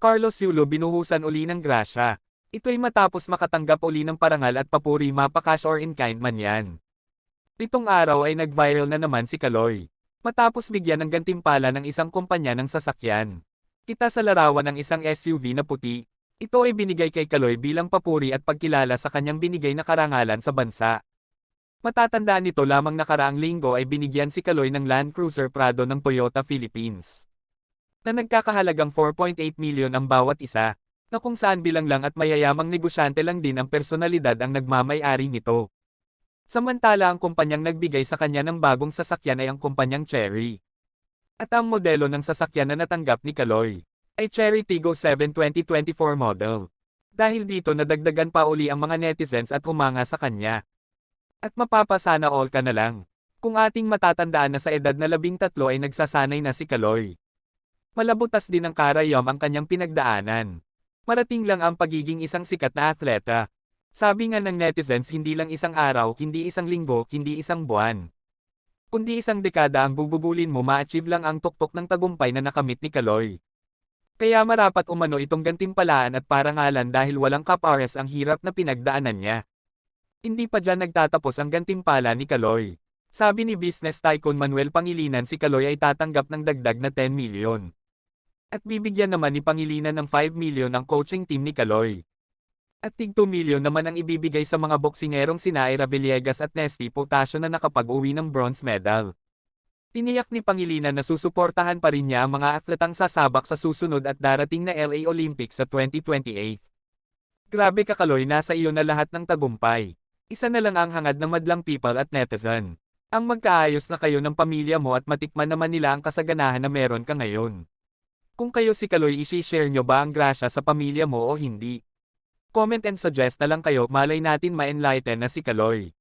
Carlos Yulo binuhusan uli ng grasya. Ito'y matapos makatanggap uli ng parangal at papuri mapakash or in kind man yan. Pitong araw ay nag-viral na naman si Kaloy. Matapos bigyan ng gantimpala ng isang kumpanya ng sasakyan. Kita sa larawan ng isang SUV na puti. Ito ay binigay kay Kaloy bilang papuri at pagkilala sa kanyang binigay na karangalan sa bansa. Matatandaan nito lamang nakaraang linggo ay binigyan si Kaloy ng Land Cruiser Prado ng Toyota Philippines. Na nagkakahalagang 4.8 million ang bawat isa, na kung saan bilang lang at mayayamang negosyante lang din ang personalidad ang nagmamay-ari nito. Samantala ang kumpanyang nagbigay sa kanya ng bagong sasakyan ay ang kumpanyang Cherry. At ang modelo ng sasakyan na natanggap ni Kaloy ay Cherry Tiggo 7 2024 model. Dahil dito nadagdagan pa uli ang mga netizens at umanga sa kanya. At mapapasana all ka na lang. Kung ating matatandaan na sa edad na labing tatlo ay nagsasanay na si Kaloy. Malabutas din ang karayom ang kanyang pinagdaanan. Marating lang ang pagiging isang sikat na atleta. Sabi nga ng netizens hindi lang isang araw, hindi isang linggo, hindi isang buwan. Kundi isang dekada ang bububulin mo ma-achieve lang ang tuktok ng tagumpay na nakamit ni Kaloy. Kaya marapat umano itong gantimpalaan at parangalan dahil walang kapares ang hirap na pinagdaanan niya. Hindi pa dyan nagtatapos ang gantimpala ni Kaloy. Sabi ni business tycoon Manuel Pangilinan si Kaloy ay tatanggap ng dagdag na 10 milyon. At bibigyan naman ni Pangilinan ng 5 milyon ang coaching team ni Kaloy. At tig 2 milyon naman ang ibibigay sa mga boksingerong sina Ira Villegas at Nesty Potasio na nakapag-uwi ng bronze medal. Tiniyak ni Pangilinan na susuportahan pa rin niya ang mga atletang sasabak sa susunod at darating na LA Olympics sa 2028. Grabe ka Kaloy nasa iyo na lahat ng tagumpay. Isa na lang ang hangad ng madlang people at netizen. Ang magkaayos na kayo ng pamilya mo at matikman naman nila ang kasaganahan na meron ka ngayon. Kung kayo si Kaloy isi-share nyo ba ang grasya sa pamilya mo o hindi? Comment and suggest na lang kayo malay natin ma-enlighten na si Kaloy.